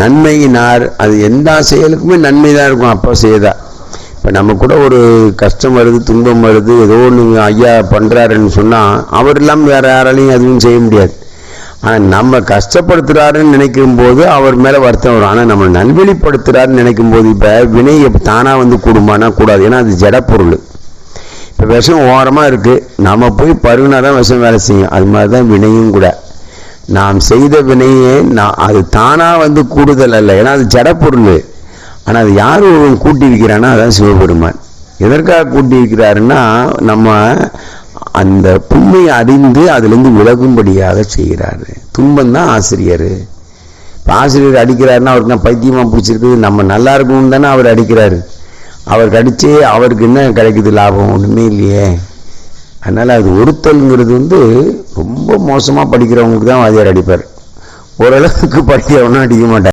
நன்மையினார். அது எந்த செயலுக்குமே நன்மை தான் இருக்கும். அப்போ செய்தா. இப்போ நம்ம கூட ஒரு கஷ்டம் வருது துன்பம் வருது ஏதோ ஒன்று ஐயா பண்ணுறாருன்னு சொன்னால் அவர் இல்லாமல் வேறு யாராலையும் எதுவும் செய்ய முடியாது. ஆனால் நம்ம கஷ்டப்படுத்துறாருன்னு நினைக்கும் போது அவர் மேலே வருத்தம் வரும். ஆனால் நம்ம நல்வழிப்படுத்துறாருன்னு நினைக்கும் போது இப்போ வினை தானாக வந்து கூடுமானா கூடாது. ஏன்னா அது ஜடப்பொருள் இப்போ விஷம் ஓரமாக இருக்குது நம்ம போய் பருகுனா தான் விஷம் வேலை செய்யும். அது மாதிரி தான் வினையும் கூட. நாம் செய்த வினையே நான் அது தானாக வந்து கூடுதல் அல்ல. ஏன்னா அது ஜடப்பொருள் ஆனால் அது யார் ஒருவன் கூட்டி வைக்கிறான்னா அதான் சிவபெருமான். எதற்காக கூட்டி வைக்கிறாருன்னா நம்ம அந்த புண்மையை அறிந்து அதுலேருந்து விலகும்படியாக செய்கிறாரு. துன்பம் தான் ஆசிரியர். இப்போ ஆசிரியர் அடிக்கிறாருன்னா அவருக்கு நான் பைத்தியமாக பிடிச்சிருக்குது நம்ம நல்லா இருக்கணும்னு தானே அவர் அடிக்கிறாரு. அவர் அடித்து அவருக்கு என்ன கிடைக்குது லாபம்? ஒன்றுமே இல்லையே. அதனால் அது ஒருத்தல்ங்கிறது வந்து ரொம்ப மோசமாக படிக்கிறவங்களுக்கு தான் வாதியார் அடிப்பார். ஓரளவுக்கு படிக்கிறவனா அடிக்க மாட்டார்.